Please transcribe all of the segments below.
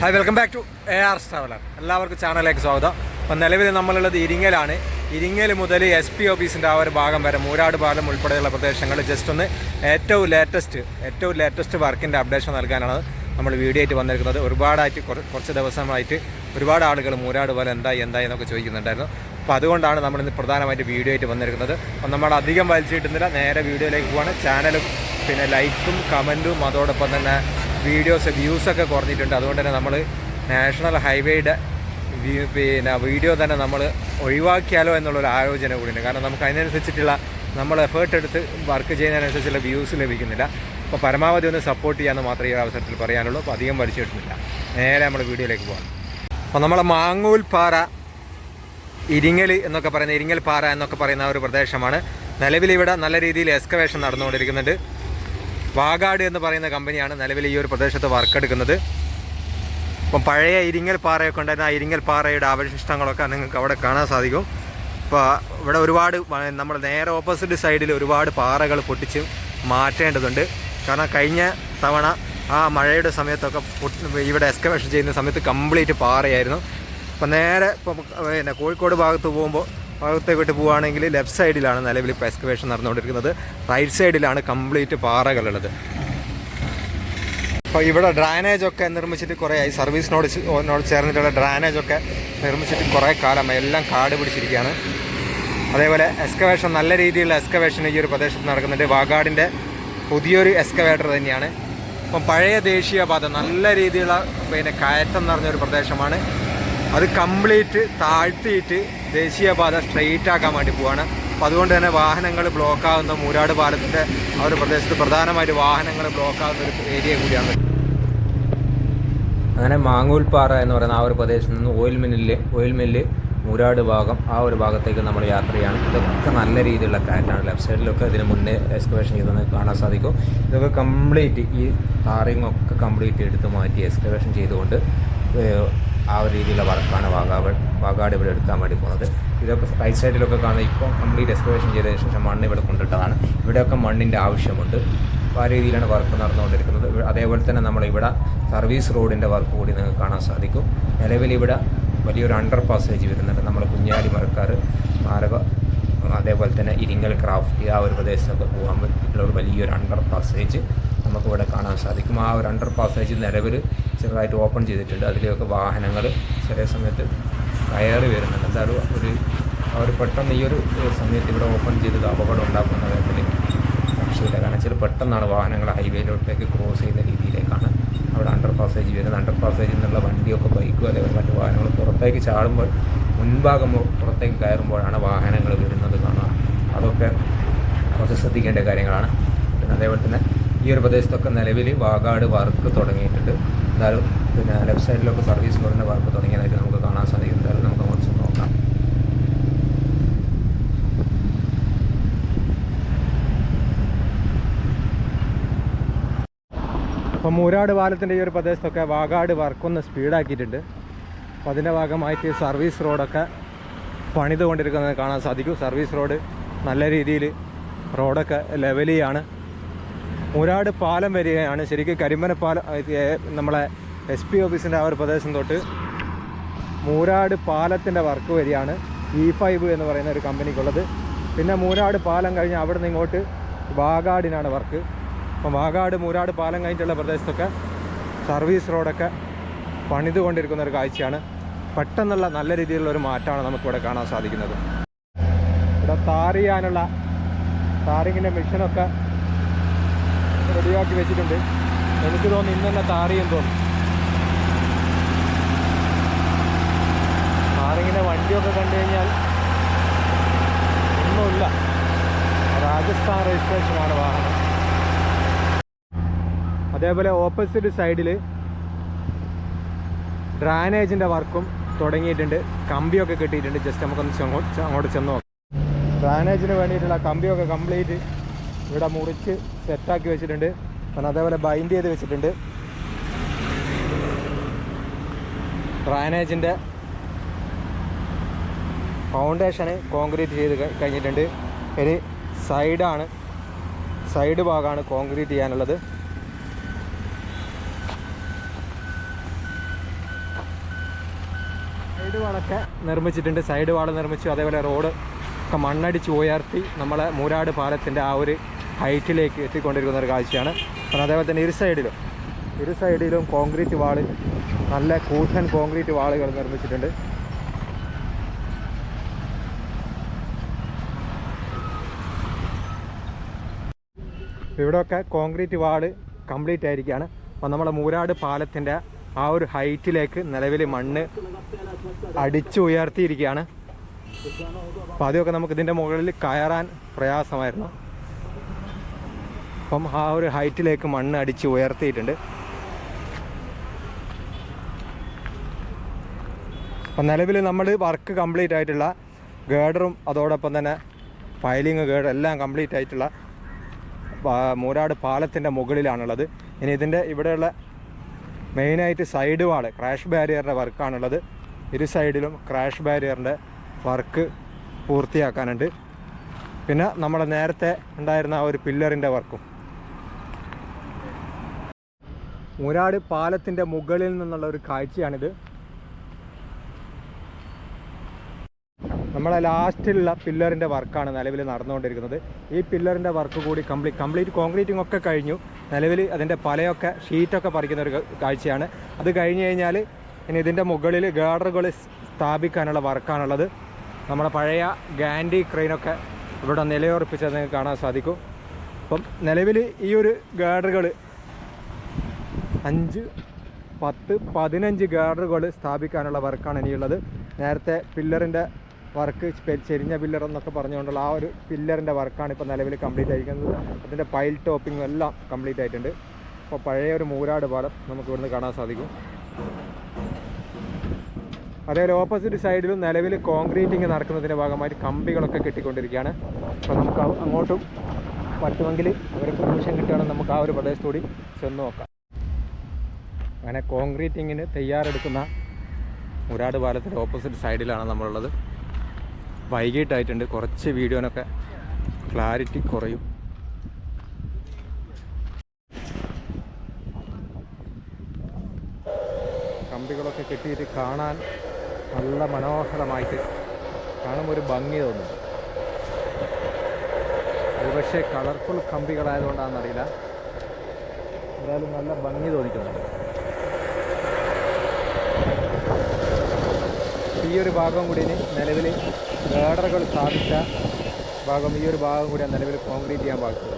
Hi welcome back to A R traveller എല്ലാവർക്കും ചാനലിലേക്ക് സ്വാഗതം. അപ്പം നിലവിൽ നമ്മളുള്ളത് ഇരിങ്ങലാണ്. ഇരിങ്ങൽ മുതൽ എസ് പി ഓഫീസിന്റെ ആ ഒരു ഭാഗം വരെ മൂരാട് പാലം ഉൾപ്പെടെയുള്ള പ്രദേശങ്ങൾ ജസ്റ്റ് ഒന്ന് ഏറ്റവും ലേറ്റസ്റ്റ് ഏറ്റവും ലേറ്റസ്റ്റ് വർക്കിന്റെ അപ്ഡേഷൻ നൽകാനാണ് നമ്മൾ വീഡിയോ ആയിട്ട് വന്നിരിക്കുന്നത്. ഒരുപാടായിട്ട് കുറ- കുറച്ച് ദിവസമായിട്ട് ഒരുപാട് ആളുകൾ മൂരാട് പോലെ എന്തായി എന്തായി എന്നൊക്കെ ചോദിക്കുന്നുണ്ടായിരുന്നു. അപ്പോൾ അതുകൊണ്ടാണ് നമ്മൾ ഇന്ന് പ്രധാനമായിട്ട് വീഡിയോ ആയിട്ട് വന്നിരിക്കുന്നത്. അപ്പം നമ്മൾ അധികം വലിച്ചിട്ടുന്നില്ല നേരെ വീഡിയോയിലേക്ക് പോവാണ്. ചാനലും പിന്നെ ലൈക്കും കമന്റും അതോടൊപ്പം തന്നെ വീഡിയോസ് വ്യൂസൊക്കെ കുറഞ്ഞിട്ടുണ്ട്. അതുകൊണ്ട് തന്നെ നമ്മൾ നാഷണൽ ഹൈവേയുടെ വ്യൂ പിന്നെ വീഡിയോ തന്നെ നമ്മൾ ഒഴിവാക്കിയാലോ എന്നുള്ളൊരു ആലോചന കൂടിയുണ്ട്. കാരണം നമുക്ക് അതിനനുസരിച്ചിട്ടുള്ള നമ്മൾ എഫേർട്ട് എടുത്ത് വർക്ക് ചെയ്യുന്നതിനനുസരിച്ചുള്ള വ്യൂസ് ലഭിക്കുന്നില്ല. അപ്പോൾ പരമാവധി ഒന്ന് സപ്പോർട്ട് ചെയ്യാമെന്ന് മാത്രമേ ഈ അവസരത്തിൽ പറയാനുള്ളൂ. അപ്പോൾ അധികം വലിച്ചിട്ടുന്നില്ല നേരെ നമ്മൾ വീഡിയോയിലേക്ക് പോകാം അപ്പോൾ നമ്മളെ മാങ്ങൂൽ പാറ ഇരിങ്ങൽ എന്നൊക്കെ പറയുന്ന ഇരിങ്ങൽ പാറ എന്നൊക്കെ പറയുന്ന ഒരു പ്രദേശമാണ്. നിലവിൽ ഇവിടെ നല്ല രീതിയിൽ എക്സ്കവേഷൻ നടന്നുകൊണ്ടിരിക്കുന്നുണ്ട്. വാഗാട് എന്ന് പറയുന്ന കമ്പനിയാണ് നിലവിൽ ഈ ഒരു പ്രദേശത്ത് വർക്ക് എടുക്കുന്നത് അപ്പം പഴയ ഇരിങ്ങൽ പാറയൊക്കെ ഉണ്ടായിരുന്ന ആ ഇരിങ്ങൽ പാറയുടെ അവശിഷ്ടങ്ങളൊക്കെ നിങ്ങൾക്ക് അവിടെ കാണാൻ സാധിക്കും. ഇപ്പോൾ ഇവിടെ ഒരുപാട് നമ്മൾ നേരെ ഓപ്പോസിറ്റ് സൈഡിൽ ഒരുപാട് പാറകൾ പൊട്ടിച്ച് മാറ്റേണ്ടതുണ്ട്. കാരണം കഴിഞ്ഞ തവണ ആ മഴയുടെ സമയത്തൊക്കെ ഇവിടെ എക്സ്കവേഷൻ ചെയ്യുന്ന സമയത്ത് കംപ്ലീറ്റ് പാറയായിരുന്നു. അപ്പം നേരെ ഇപ്പം പിന്നെ കോഴിക്കോട് ഭാഗത്ത് പോകുമ്പോൾ ഭാഗത്തേക്കിട്ട് പോവുകയാണെങ്കിൽ ലെഫ്റ്റ് സൈഡിലാണ് നിലവിൽ ഇപ്പോൾ എക്സ്കവേഷൻ നടന്നുകൊണ്ടിരിക്കുന്നത്. റൈറ്റ് സൈഡിലാണ് കംപ്ലീറ്റ് പാറകളുള്ളത്. അപ്പോൾ ഇവിടെ ഡ്രാനേജ് ഒക്കെ നിർമ്മിച്ചിട്ട് കുറേ ആയി. സർവീസിനോട് നോട് ചേർന്നിട്ടുള്ള ഡ്രാനേജ് ഒക്കെ നിർമ്മിച്ചിട്ട് കുറേ കാലമായി. എല്ലാം കാട് പിടിച്ചിരിക്കുകയാണ്. അതേപോലെ എക്സ്കവേഷൻ നല്ല രീതിയിലുള്ള എക്സ്കവേഷൻ ഈ ഒരു പ്രദേശത്ത് നടക്കുന്നുണ്ട്. വാഗാടിന്റെ പുതിയൊരു എക്സ്കവേറ്റർ തന്നെയാണ്. അപ്പം പഴയ ദേശീയപാത നല്ല രീതിയിലുള്ള പിന്നെ കയറ്റം നിറഞ്ഞൊരു പ്രദേശമാണ്. അത് കംപ്ലീറ്റ് താഴ്ത്തിയിട്ട് ദേശീയപാത സ്ട്രെയിറ്റ് ആക്കാൻ വേണ്ടി പോവാണ്. അപ്പോൾ അതുകൊണ്ട് തന്നെ വാഹനങ്ങൾ ബ്ലോക്ക് ആകുന്ന മൂരാട് പാലത്തിന്റെ ആ ഒരു പ്രദേശത്ത് പ്രധാനമായിട്ട് വാഹനങ്ങൾ ബ്ലോക്ക് ആകുന്ന ഒരു ഏരിയ കൂടിയാണ്. അങ്ങനെ മാങ്ങൂൽപ്പാറ എന്ന് പറയുന്ന ആ ഒരു പ്രദേശത്ത് നിന്ന് ഓയിൽ മില്ലിൽ ഓയിൽ മില്ല് മൂരാട് ഭാഗം ആ ഒരു ഭാഗത്തേക്ക് നമ്മൾ യാത്ര യാത്രയാണ് ഇതൊക്കെ നല്ല രീതിയിലുള്ള കാറ്റാണ് ലെഫ്റ്റ് സൈഡിലൊക്കെ ഇതിന് മുന്നേ എക്സ്കവേഷൻ ചെയ്തെന്ന് കാണാൻ സാധിക്കും. ഇതൊക്കെ കംപ്ലീറ്റ് ഈ ഒക്കെ കംപ്ലീറ്റ് എടുത്ത് മാറ്റി എക്സ്കവേഷൻ ചെയ്തുകൊണ്ട് ആ ഒരു രീതിയിലുള്ള വർക്കാണ് വാഗാവ് വാഗാട് ഇവിടെ എടുക്കാൻ വേണ്ടി പോകുന്നത് ഇതൊക്കെ റൈറ്റ് സൈഡിലൊക്കെ കാണുന്നത് ഇപ്പോൾ കംപ്ലീറ്റ് എക്സ്പ്ലേഷൻ ചെയ്തതിന് ശേഷം മണ്ണ് ഇവിടെ കൊണ്ടിട്ടതാണ്. ഇവിടെയൊക്കെ മണ്ണിന്റെ ആവശ്യമുണ്ട്. ആ രീതിയിലാണ് വർക്ക് നടന്നുകൊണ്ടിരിക്കുന്നത്. അതേപോലെ തന്നെ നമ്മളിവിടെ സർവീസ് റോഡിന്റെ വർക്ക് കൂടി നിങ്ങൾക്ക് കാണാൻ സാധിക്കും. നിലവിൽ ഇവിടെ വലിയൊരു അണ്ടർ പാസേജ് വരുന്നുണ്ട്. നമ്മൾ കുഞ്ഞാലി മരക്കാർ സ്മാരക അതേപോലെ തന്നെ ഇരിങ്ങൽ ക്രാഫ്റ്റ് ആ ഒരു പ്രദേശത്തൊക്കെ പോകാൻ പറ്റിയിട്ടുള്ള ഒരു വലിയൊരു അണ്ടർ പാസേജ് നമുക്കിവിടെ കാണാൻ സാധിക്കും. ആ ഒരു അണ്ടർ പാസേജ് നിലവിൽ ചെറുതായിട്ട് ഓപ്പൺ ചെയ്തിട്ടുണ്ട്. അതിലൊക്കെ വാഹനങ്ങൾ ചെറിയ സമയത്ത് കയറി വരുന്നുണ്ട്. എന്തായാലും ഒരു അവർ പെട്ടെന്ന് ഈ ഒരു സമയത്ത് ഇവിടെ ഓപ്പൺ ചെയ്തത് അപകടം ഉണ്ടാക്കുന്ന തരത്തിൽ സംശയമില്ല. കാരണം ചില പെട്ടെന്നാണ് വാഹനങ്ങൾ ഹൈവേയിലോട്ടേക്ക് ക്രോസ് ചെയ്യുന്ന രീതിയിലേക്കാണ് അവിടെ അണ്ടർ പാസേജ് വരുന്നത്. അണ്ടർ പാസേജിൽ നിന്നുള്ള വണ്ടിയൊക്കെ ബൈക്കും അതേപോലെ മറ്റു വാഹനങ്ങൾ പുറത്തേക്ക് ചാടുമ്പോൾ മുൻഭാഗം പുറത്തേക്ക് കയറുമ്പോഴാണ് വാഹനങ്ങൾ വരുന്നത് കാണുക. അതൊക്കെ കുറച്ച് ശ്രദ്ധിക്കേണ്ട കാര്യങ്ങളാണ്. പിന്നെ അതേപോലെ തന്നെ ഈ ഒരു പ്രദേശത്തൊക്കെ നിലവിൽ വാഗാട് വർക്ക് തുടങ്ങിയിട്ടുണ്ട്. എന്തായാലും പിന്നെ ലെഫ്റ്റ് സൈഡിലൊക്കെ സർവീസ് റോഡിന്റെ വർക്ക് തുടങ്ങിയതായിട്ട് നമുക്ക് കാണാൻ സാധിക്കും. എന്തായാലും നമുക്ക് കുറച്ച് നോക്കാം. അപ്പം മൂരാട് പാലത്തിന്റെ ഈ ഒരു പ്രദേശത്തൊക്കെ വാഗാട് വർക്കൊന്ന് സ്പീഡാക്കിയിട്ടുണ്ട് അപ്പോൾ അതിന്റെ ഭാഗമായിട്ട് സർവീസ് റോഡൊക്കെ പണിതുകൊണ്ടിരിക്കുന്നത് കാണാൻ സാധിക്കും. സർവീസ് റോഡ് നല്ല രീതിയിൽ റോഡൊക്കെ ലെവലിയാണ് മൂരാട് പാലം വരികയാണ് ശരിക്കും കരിമന പാലം നമ്മളെ എസ് പി ഓഫീസിന്റെ ആ ഒരു പ്രദേശം തൊട്ട് മൂരാട് പാലത്തിന്റെ വർക്ക് വരികയാണ് ഇ ഫൈവ് എന്ന് പറയുന്ന ഒരു കമ്പനിക്കുള്ളത് പിന്നെ മൂരാട് പാലം കഴിഞ്ഞ് അവിടെ നിന്ന് ഇങ്ങോട്ട് വാഗാടിനാണ് വർക്ക് അപ്പം വാഗാട് മൂരാട് പാലം കഴിഞ്ഞിട്ടുള്ള പ്രദേശത്തൊക്കെ സർവീസ് റോഡൊക്കെ പണിതുകൊണ്ടിരിക്കുന്ന ഒരു കാഴ്ചയാണ്. പെട്ടെന്നുള്ള നല്ല രീതിയിലുള്ള ഒരു മാറ്റമാണ് നമുക്കിവിടെ കാണാൻ സാധിക്കുന്നത്. ഇവിടെ താറിയാനുള്ള താറിങ്ങിന്റെ മെഷീനൊക്കെ റെഡിയാക്കി വെച്ചിട്ടുണ്ട്. എനിക്ക് തോന്നുന്നു ഇന്ന് തന്നെ താറിയും തോന്നുന്നു. ആരെങ്കിലും വണ്ടിയൊക്കെ കണ്ടു കഴിഞ്ഞാൽ ഒന്നുമില്ല. രാജസ്ഥാൻ രജിസ്ട്രേഷനാണ് വാഹനം. അതേപോലെ ഓപ്പോസിറ്റ് സൈഡിൽ ഡ്രാനേജിന്റെ വർക്കും തുടങ്ങിയിട്ടുണ്ട്. കമ്പിയൊക്കെ കിട്ടിയിട്ടുണ്ട്. ജസ്റ്റ് നമുക്കൊന്ന് അങ്ങോട്ട് ചെന്ന് നോക്കാം. ഡ്രാനേജിന് വേണ്ടിയിട്ടുള്ള കമ്പിയൊക്കെ കംപ്ലീറ്റ് ഇവിടെ മുറിച്ച് സെറ്റാക്കി വെച്ചിട്ടുണ്ട്. പിന്നെ അതേപോലെ ബൈൻഡ് ചെയ്ത് വെച്ചിട്ടുണ്ട്. ഡ്രൈനേജിന്റെ ഫൗണ്ടേഷന് കോൺക്രീറ്റ് ചെയ്ത് കഴി- കഴിഞ്ഞിട്ടുണ്ട്. ഒരു സൈഡാണ് സൈഡ് ഭാഗമാണ് കോൺക്രീറ്റ് ചെയ്യാനുള്ളത്. സൈഡ് വാളൊക്കെ നിർമ്മിച്ചിട്ടുണ്ട്. സൈഡ് വാൾ നിർമ്മിച്ചു. അതേപോലെ റോഡ് ഒക്കെ മണ്ണടിച്ച് ഉയർത്തി നമ്മളെ മൂരാട് പാലത്തിന്റെ ആ ഒരു ഹൈറ്റിലേക്ക് എത്തിക്കൊണ്ടിരിക്കുന്ന ഒരു കാഴ്ചയാണ്. കാരണം അതേപോലെ തന്നെ ഇരു സൈഡിലും ഇരു സൈഡിലും കോൺക്രീറ്റ് വാൾ നല്ല കൂട്ടൻ കോൺക്രീറ്റ് വാളുകൾ നിർമ്മിച്ചിട്ടുണ്ട്. ഇവിടെയൊക്കെ കോൺക്രീറ്റ് വാൾ കംപ്ലീറ്റ് ആയിരിക്കുകയാണ്. അപ്പോൾ നമ്മുടെ മൂരാട് പാലത്തിന്റെ ആ ഒരു ഹൈറ്റിലേക്ക് നിലവിൽ മണ്ണ് അടിച്ചു ഉയർത്തിയിരിക്കുകയാണ്. അപ്പോൾ ആദ്യമൊക്കെ നമുക്ക് ഇതിന്റെ മുകളിൽ കയറാൻ പ്രയാസമായിരുന്നു. അപ്പം ആ ഒരു ഹൈറ്റിലേക്ക് മണ്ണ് അടിച്ച് ഉയർത്തിയിട്ടുണ്ട്. അപ്പം നിലവിൽ നമ്മൾ വർക്ക് കംപ്ലീറ്റ് ആയിട്ടുള്ള ഗേഡറും അതോടൊപ്പം തന്നെ ഫയലിങ് ഗേഡർ എല്ലാം കംപ്ലീറ്റ് ആയിട്ടുള്ള മൂരാട് പാലത്തിന്റെ മുകളിലാണുള്ളത്. ഇനി ഇതിന്റെ ഇവിടെയുള്ള മെയിനായിട്ട് സൈഡ് വാൾ ക്രാഷ് ബാരിയറിന്റെ വർക്കാണുള്ളത്. ഇരു സൈഡിലും ക്രാഷ് ബാരിയറിന്റെ വർക്ക് പൂർത്തിയാക്കാനുണ്ട്. പിന്നെ നമ്മുടെ നേരത്തെ ഉണ്ടായിരുന്ന ആ ഒരു പില്ലറിന്റെ വർക്കും. മൂരാട് പാലത്തിന്റെ മുകളിൽ നിന്നുള്ള ഒരു കാഴ്ചയാണിത്. നമ്മളെ ലാസ്റ്റിലുള്ള പില്ലറിന്റെ വർക്കാണ് നിലവിൽ നടന്നുകൊണ്ടിരിക്കുന്നത്. ഈ പില്ലറിന്റെ വർക്ക് കൂടി കംപ്ലീറ്റ് കംപ്ലീറ്റ് കോൺക്രീറ്റിംഗ് ഒക്കെ കഴിഞ്ഞു. നിലവിൽ അതിന്റെ പലയൊക്കെ ഷീറ്റൊക്കെ പറിക്കുന്ന ഒരു കാഴ്ചയാണ്. അത് കഴിഞ്ഞ് കഴിഞ്ഞാൽ ഇനി ഇതിന്റെ മുകളിൽ ഗാർഡറുകൾ സ്ഥാപിക്കാനുള്ള വർക്കാണുള്ളത്. നമ്മുടെ പഴയ ഗാൻഡി ക്രെയിനൊക്കെ ഇവിടെ നിലയുറപ്പിച്ചത് കാണാൻ സാധിക്കും. അപ്പം നിലവിൽ ഈ ഒരു ഗാർഡറുകൾ അഞ്ച് പത്ത് പതിനഞ്ച് ഗാർഡറുകൾ സ്ഥാപിക്കാനുള്ള വർക്കാണ് ഇനിയുള്ളത്. നേരത്തെ പില്ലറിന്റെ വർക്ക് ചെരിഞ്ഞ പില്ലർ എന്നൊക്കെ പറഞ്ഞുകൊണ്ടുള്ള ആ ഒരു പില്ലറിന്റെ വർക്കാണ് ഇപ്പോൾ നിലവിൽ കംപ്ലീറ്റ് ആയിരിക്കുന്നത്. അതിന്റെ പൈൽ ടോപ്പിങ്ങും എല്ലാം കംപ്ലീറ്റ് ആയിട്ടുണ്ട്. അപ്പോൾ പഴയ ഒരു മൂരാട് പാലം നമുക്ക് ഇവിടുന്ന് കാണാൻ സാധിക്കും. അതേപോലെ ഓപ്പോസിറ്റ് സൈഡിലും നിലവിൽ കോൺക്രീറ്റിങ് നടക്കുന്നതിന്റെ ഭാഗമായിട്ട് കമ്പികളൊക്കെ കെട്ടിക്കൊണ്ടിരിക്കുകയാണ്. അപ്പോൾ നമുക്ക് അങ്ങോട്ടും പറ്റുമെങ്കിൽ ഒരു പെർമിഷൻ കിട്ടുകയാണെങ്കിൽ നമുക്ക് ആ ഒരു പ്രദേശത്തുകൂടി ചെന്ന് നോക്കാം. അങ്ങനെ കോൺക്രീറ്റിങ്ങിന് തയ്യാറെടുക്കുന്ന മുരാട് പാലത്തിന്റെ ഓപ്പോസിറ്റ് സൈഡിലാണ് നമ്മളുള്ളത്. വൈകിട്ടായിട്ടുണ്ട്. കുറച്ച് വീഡിയോനൊക്കെ ക്ലാരിറ്റി കുറയും. കമ്പികളൊക്കെ കെട്ടിയിട്ട് കാണാൻ നല്ല മനോഹരമായിട്ട് കാണുമ്പോൾ ഒരു ഭംഗി തോന്നുന്നു ഒരുപക്ഷെ കളർഫുൾ കമ്പികളായതുകൊണ്ടാണെന്നറിയില്ല. എന്തായാലും നല്ല ഭംഗി തോന്നിക്കുന്നുണ്ട് ഈ ഒരു ഭാഗം കൂടി നിലവിൽ ഗാർഡറുകൾ സ്ഥാപിച്ച ഭാഗം ഈ ഒരു ഭാഗം കൂടി നിലവിൽ കോൺക്രീറ്റ് ചെയ്യാൻ ബാക്കി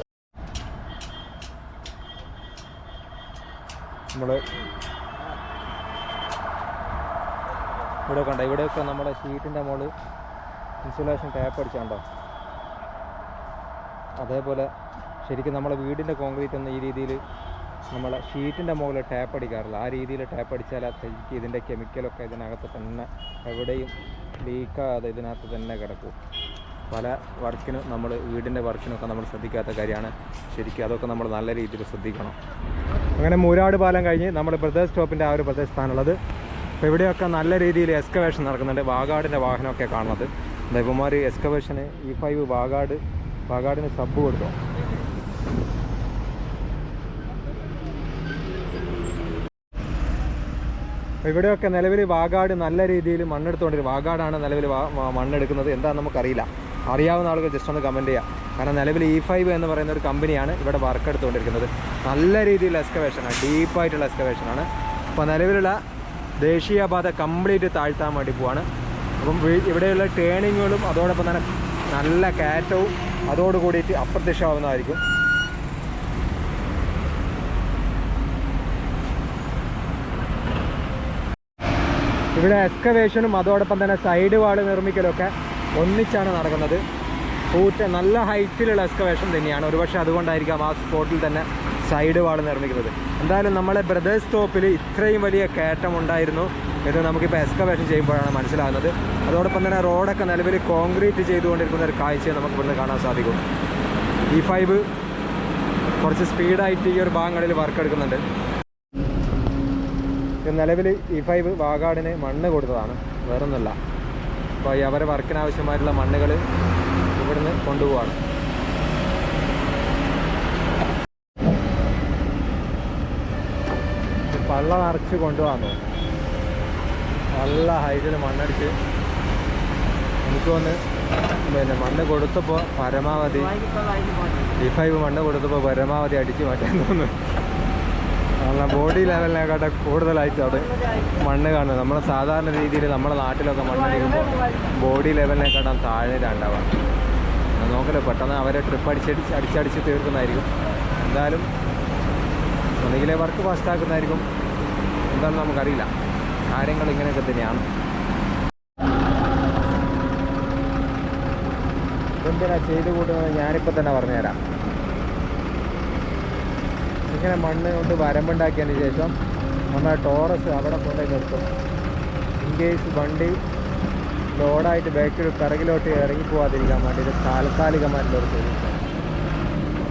നമ്മൾ ഇവിടെ കണ്ട ഇവിടെയൊക്കെ നമ്മുടെ ഷീറ്റിന്റെ മോൾ ഇൻസുലേഷൻ ടാപ്പ് അടിച്ചാണ്ടോ? അതേപോലെ ശരിക്കും നമ്മളെ വീടിന്റെ കോൺക്രീറ്റ് ഒന്നും ഈ രീതിയിൽ നമ്മളെ ഷീറ്റിന്റെ മുകളിൽ ടാപ്പ് അടിക്കാറില്ല. ആ രീതിയിൽ ടാപ്പ് അടിച്ചാൽ ശരിക്കും ഇതിന്റെ കെമിക്കലൊക്കെ ഇതിനകത്ത് തന്നെ എവിടെയും ലീക്കാതെ ഇതിനകത്ത് തന്നെ കിടക്കും. പല വർക്കിനും നമ്മൾ വീടിന്റെ വർക്കിനൊക്കെ നമ്മൾ ശ്രദ്ധിക്കാത്ത കാര്യമാണ് ശരിക്കും അതൊക്കെ നമ്മൾ നല്ല രീതിയിൽ ശ്രദ്ധിക്കണം. അങ്ങനെ മൂരാട് പാലം കഴിഞ്ഞ് നമ്മൾ ബ്രദേഴ്സ് സ്റ്റോപ്പിന്റെ ആ ഒരു പ്രദേശത്താണുള്ളത് അപ്പോൾ ഇവിടെയൊക്കെ നല്ല രീതിയിൽ എക്സ്കവേഷൻ നടക്കുന്നുണ്ട്. വാഗാടിന്റെ വാഹനമൊക്കെ കാണുന്നത്. ദൈവമാർ എക്സ്കവേഷന് ഈ ഫൈവ് വാഗാട് വാഗാടിന് സബ് കൊടുത്തോ? ഇവിടെയൊക്കെ നിലവിൽ വാഗാട് നല്ല രീതിയിൽ മണ്ണെടുത്തുകൊണ്ടിരിക്കും വാഗാടാണ് നിലവിൽ മണ്ണെടുക്കുന്നത്. എന്താണെന്ന് നമുക്കറിയില്ല. അറിയാവുന്ന ആളുകൾ ജസ്റ്റ് ഒന്ന് കമന്റ് ചെയ്യാം. കാരണം നിലവിൽ ഇ ഫൈവ് എന്ന് പറയുന്ന ഒരു കമ്പനിയാണ് ഇവിടെ വർക്ക് എടുത്തുകൊണ്ടിരിക്കുന്നത്. നല്ല രീതിയിൽ എക്സ്കവേഷനാണ് ഡീപ്പായിട്ടുള്ള എക്സ്കവേഷനാണ് അപ്പോൾ നിലവിലുള്ള ദേശീയപാത കംപ്ലീറ്റ് താഴ്ത്താൻ വേണ്ടി പോവാണ്. അപ്പം ഇവിടെയുള്ള ടേണിങ്ങുകളും അതോടൊപ്പം തന്നെ നല്ല കയറ്റവും അതോടുകൂടിയിട്ട് അപ്രത്യക്ഷമാവുന്നതായിരിക്കും. ഇവിടെ എക്സ്കവേഷനും അതോടൊപ്പം തന്നെ സൈഡ് വാൾ നിർമ്മിക്കലൊക്കെ ഒന്നിച്ചാണ് നടക്കുന്നത്. കൂറ്റ നല്ല ഹൈറ്റിലുള്ള എക്സ്കവേഷൻ തന്നെയാണ്. ഒരുപക്ഷെ അതുകൊണ്ടായിരിക്കാം ആ സ്പോട്ടിൽ തന്നെ സൈഡ് വാൾ നിർമ്മിക്കുന്നത്. എന്തായാലും നമ്മളെ ബ്രദേഴ്സ് ടോപ്പിൽ ഇത്രയും വലിയ കയറ്റം ഉണ്ടായിരുന്നു ഇത് നമുക്കിപ്പോൾ എക്സ്കവേഷൻ ചെയ്യുമ്പോഴാണ് മനസ്സിലാകുന്നത്. അതോടൊപ്പം തന്നെ റോഡൊക്കെ നിലവിൽ കോൺക്രീറ്റ് ചെയ്തുകൊണ്ടിരിക്കുന്ന ഒരു കാഴ്ചയെ നമുക്ക് ഇവിടുന്ന് കാണാൻ സാധിക്കും. ഈ ഫൈവ് കുറച്ച് സ്പീഡായിട്ട് ഈ ഒരു ഭാഗങ്ങളിൽ വർക്ക് എടുക്കുന്നുണ്ട്. നിലവിൽ ഈ ഫൈവ് വാഗാടിന് മണ്ണ് കൊടുത്തതാണ്. വേറൊന്നുമല്ല. അപ്പോൾ ഈ അവരെ വർക്കിന് ആവശ്യമായിട്ടുള്ള മണ്ണുകൾ ഇവിടുന്ന് കൊണ്ടുപോവാണ്. പള്ള നിറച്ച് കൊണ്ടുപോകാൻ തോന്നുന്നു. നല്ല ഹൈറ്റിൽ മണ്ണടിച്ച് എനിക്ക് തോന്നുന്നു പിന്നെ മണ്ണ് കൊടുത്തപ്പോൾ പരമാവധി ഡി ഫൈവ് മണ്ണ് കൊടുത്തപ്പോൾ പരമാവധി അടിച്ച് മാറ്റാൻ തോന്നുന്നു. കാരണം ബോഡി ലെവലിനെക്കാട്ട് കൂടുതലായിട്ട് അവിടെ മണ്ണ് കാണുന്നത്. നമ്മൾ സാധാരണ രീതിയിൽ നമ്മുടെ നാട്ടിലൊക്കെ മണ്ണ് ചെയ്യുമ്പോൾ ബോഡി ലെവലിനെക്കാട്ടാൻ താഴെയിലുണ്ടാവുക നോക്കല്ലോ പെട്ടെന്ന് അവരെ ട്രിപ്പ് അടിച്ചടിച്ച് അടിച്ചടിച്ച് തീർക്കുന്നതായിരിക്കും. എന്തായാലും ഒന്നുകിലെ വർക്ക് ഫാസ്റ്റാക്കുന്നതായിരിക്കും എന്താണെന്ന് നമുക്കറിയില്ല. കാര്യങ്ങൾ ഇങ്ങനെയൊക്കെ തന്നെയാണ്. എന്തിനാ ചെയ്ത് കൂട്ടുന്നത്? ഞാനിപ്പോൾ തന്നെ പറഞ്ഞുതരാം. ഇങ്ങനെ മണ്ണ് കൊണ്ട് വരമ്പുണ്ടാക്കിയതിന് ശേഷം നമ്മുടെ ടോറസ് അവിടെ കൊണ്ടേ നിർത്തും. ഇൻ കേസ് വണ്ടി ലോഡായിട്ട് ബാക്കിൽ പിറകിലോട്ട് ഇറങ്ങി പോവാതിരിക്കാൻ വേണ്ടി ഇത് താൽക്കാലികമായിട്ടുള്ളൊരു സൊല്യൂഷൻ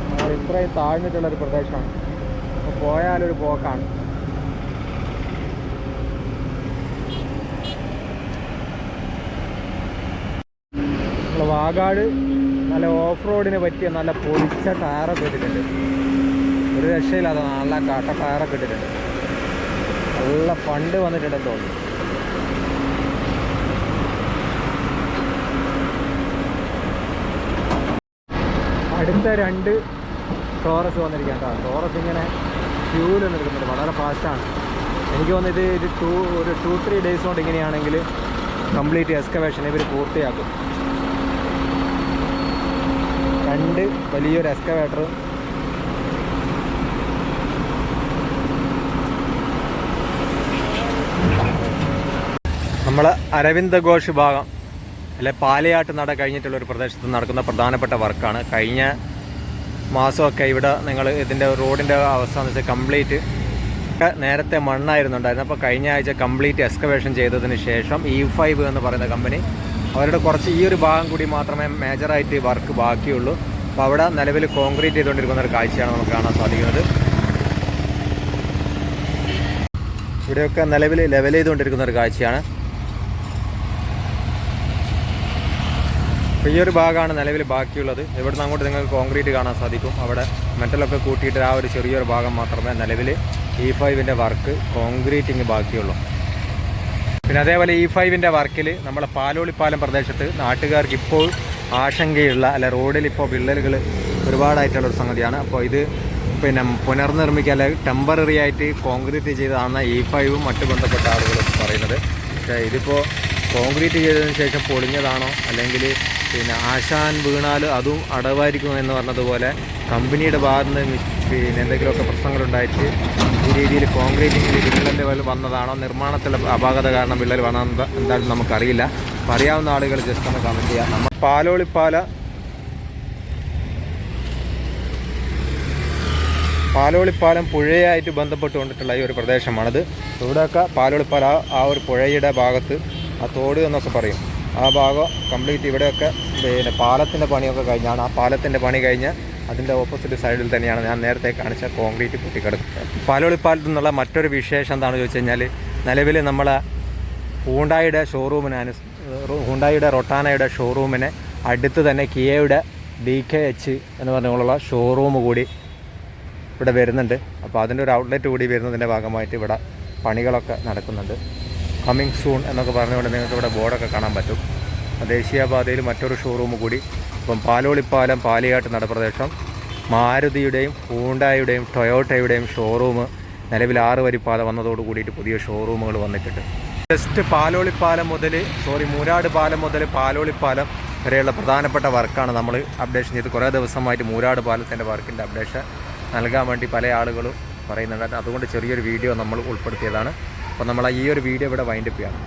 നമ്മൾ ഇത്രയും താഴ്ന്നിട്ടുള്ളൊരു പ്രദേശമാണ്. അപ്പോൾ പോയാലൊരു പോക്കാണ്. നമ്മൾ വാഗാട് നല്ല ഓഫ് റോഡിന് പറ്റിയ നല്ല പൊളിച്ച ടയറൊക്കെ ഇട്ടിട്ടുണ്ട്. ഒരു രക്ഷയില്ലാതെ നല്ല കട്ട ടയറൊക്കെ ഇട്ടിട്ടുണ്ട്. നല്ല ഫണ്ട് വന്നിട്ടുണ്ടെന്ന് തോന്നുന്നു. അടുത്ത രണ്ട് ടോറസ് വന്നിരിക്കാം കേട്ടോ. ടോറസ് ഇങ്ങനെ ഫ്യൂലൊന്നും എടുക്കുന്നുണ്ട്. വളരെ ഫാസ്റ്റാണ് എനിക്ക് തോന്നുന്നത് ഒരു ടു ഒരു ടു ത്രീ ഡേയ്സ് കൊണ്ട് ഇങ്ങനെയാണെങ്കിൽ കംപ്ലീറ്റ് എക്സ്കവേഷൻ ഇവർ പൂർത്തിയാക്കും. രണ്ട് വലിയൊരു എക്സ്കവേറ്റർ നമ്മൾ അരവിന്ദ ഘോഷ് ഭാഗം അല്ലെ പാലയാട്ട് നട കഴിഞ്ഞിട്ടുള്ള ഒരു പ്രദേശത്ത് നടക്കുന്ന പ്രധാനപ്പെട്ട വർക്കാണ്. കഴിഞ്ഞ മാസമൊക്കെ ഇവിടെ നിങ്ങൾ ഇതിന്റെ റോഡിന്റെ അവസ്ഥ എന്ന് വെച്ചാൽ കംപ്ലീറ്റ് നേരത്തെ മണ്ണായിരുന്നു ഉണ്ടായിരുന്നത് അപ്പോൾ കഴിഞ്ഞ ആഴ്ച കംപ്ലീറ്റ് എക്സ്കവേഷൻ ചെയ്തതിന് ശേഷം ഇ ഫൈവ് എന്ന് പറയുന്ന കമ്പനി അവരുടെ കുറച്ച് ഈ ഒരു ഭാഗം കൂടി മാത്രമേ മേജറായിട്ട് വർക്ക് ബാക്കിയുള്ളൂ. അപ്പോൾ അവിടെ നിലവിൽ കോൺക്രീറ്റ് ചെയ്തുകൊണ്ടിരിക്കുന്ന ഒരു കാഴ്ചയാണ് നമുക്ക് കാണാൻ സാധിക്കുന്നത്. ഇവിടെയൊക്കെ നിലവിൽ ലെവൽ ചെയ്തുകൊണ്ടിരിക്കുന്ന ഒരു കാഴ്ചയാണ്. അപ്പോൾ ഈ ഒരു ഭാഗമാണ് നിലവിൽ ബാക്കിയുള്ളത്. ഇവിടുന്ന് അങ്ങോട്ട് നിങ്ങൾക്ക് കോൺക്രീറ്റ് കാണാൻ സാധിക്കും. അവിടെ മെറ്റലൊക്കെ കൂട്ടിയിട്ട് ആ ഒരു ചെറിയൊരു ഭാഗം മാത്രമേ നിലവിൽ ഇ ഫൈവിന്റെ വർക്ക് കോൺക്രീറ്റിങ് ബാക്കിയുള്ളൂ. പിന്നെ അതേപോലെ ഇ ഫൈവിന്റെ വർക്കിൽ നമ്മളെ പാലോളിപ്പാലം പ്രദേശത്ത് നാട്ടുകാർക്ക് ഇപ്പോൾ ആശങ്കയുള്ള അല്ല റോഡിൽ ഇപ്പോൾ വിള്ളലുകൾ ഒരുപാടായിട്ടുള്ളൊരു സംഗതിയാണ്. അപ്പോൾ ഇത് പിന്നെ പുനർനിർമ്മിക്കുക അല്ലെങ്കിൽ ടെമ്പററി ആയിട്ട് കോൺക്രീറ്റ് ചെയ്തതാണ് ഇ ഫൈവും മറ്റു ബന്ധപ്പെട്ട ആളുകളും പറയുന്നത്. പക്ഷേ ഇതിപ്പോൾ കോൺക്രീറ്റ് ചെയ്തതിന് ശേഷം പൊളിഞ്ഞതാണോ അല്ലെങ്കിൽ പിന്നെ ആശാൻ വീണാൽ അതും അടവായിരിക്കും എന്ന് പറഞ്ഞതുപോലെ കമ്പനിയുടെ ഭാഗത്ത് നിന്ന് പിന്നെ എന്തെങ്കിലുമൊക്കെ പ്രശ്നങ്ങളുണ്ടായിട്ട് ഈ രീതിയിൽ കോൺക്രീറ്റിങ്ങിൽ വിള്ളലിന്റെ വല്ല വന്നതാണോ? നിർമ്മാണത്തിലെ അപാകത കാരണം വിള്ളൽ വന്നത് എന്തായാലും നമുക്കറിയില്ല. അറിയാവുന്ന ആളുകൾ ജസ്റ്റ് ഒന്ന് കമന്റ് ചെയ്യാം. നമ്മൾ പാലോളിപ്പാല പാലോളിപ്പാലം പുഴയായിട്ട് ബന്ധപ്പെട്ടുകൊണ്ടിട്ടുള്ള ഈ ഒരു പ്രദേശമാണത്. ഇവിടെയൊക്കെ പാലോളിപ്പാല ആ ഒരു പുഴയുടെ ഭാഗത്ത് ആ തോട് എന്നൊക്കെ പറയും. ആ ഭാഗം കംപ്ലീറ്റ് ഇവിടെയൊക്കെ പിന്നെ പാലത്തിന്റെ പണിയൊക്കെ കഴിഞ്ഞാണ്. ആ പാലത്തിന്റെ പണി കഴിഞ്ഞ് അതിന്റെ ഓപ്പോസിറ്റ് സൈഡിൽ തന്നെയാണ് ഞാൻ നേരത്തെ കാണിച്ച കോൺക്രീറ്റ് പൊട്ടിക്കിടക്കുന്നത്. പാലോളിപ്പാലത്തു നിന്നുള്ള മറ്റൊരു വിശേഷം എന്താണെന്ന് ചോദിച്ചു കഴിഞ്ഞാൽ നിലവിൽ നമ്മൾ ഹൂണ്ടായിയുടെ ഷോറൂമിന് അനുസ് ഹൂണ്ടായിയുടെ റൊട്ടാനയുടെ ഷോറൂമിന് അടുത്ത് തന്നെ കിയയുടെ ഡി കെ എച്ച് എന്ന് പറഞ്ഞുള്ള ഷോറൂം കൂടി ഇവിടെ വരുന്നുണ്ട്. അപ്പോൾ അതിന്റെ ഒരു ഔട്ട്ലെറ്റ് കൂടി വരുന്നതിന്റെ ഭാഗമായിട്ട് ഇവിടെ പണികളൊക്കെ നടക്കുന്നുണ്ട്. കമ്മിങ് സൂൺ എന്നൊക്കെ പറഞ്ഞുകൊണ്ട് നിങ്ങൾക്ക് ഇവിടെ ബോർഡൊക്കെ കാണാൻ പറ്റും. ദേശീയപാതയിൽ മറ്റൊരു ഷോറൂം കൂടി. ഇപ്പം പാലോളിപ്പാലം പാലിയാട്ട് നടപ്രദേശം. മാരുതിയുടെയും ഹൂണ്ടായുടെയും ടൊയോട്ടയുടെയും ഷോറൂം നിലവിൽ ആറ് വരിപ്പാത വന്നതോട് കൂടിയിട്ട് പുതിയ ഷോറൂമുകൾ വന്നിട്ടുണ്ട്. ജസ്റ്റ് പാലോളിപ്പാലം മുതൽ സോറി മൂരാട് പാലം മുതൽ പാലോളിപ്പാലം വരെയുള്ള പ്രധാനപ്പെട്ട വർക്കാണ് നമ്മൾ അപ്ഡേഷൻ ചെയ്ത് കുറേ ദിവസമായിട്ട് മൂരാട് പാലത്തിന്റെ വർക്കിന്റെ അപ്ഡേഷൻ നൽകാൻ വേണ്ടി പല ആളുകളും പറയുന്നുണ്ട്. അതുകൊണ്ട് ചെറിയൊരു വീഡിയോ നമ്മൾ ഉൾപ്പെടുത്തിയതാണ്. അപ്പോൾ നമ്മൾ ഈ ഒരു വീഡിയോ ഇവിടെ വൈൻഡപ്പ് ചെയ്യണം.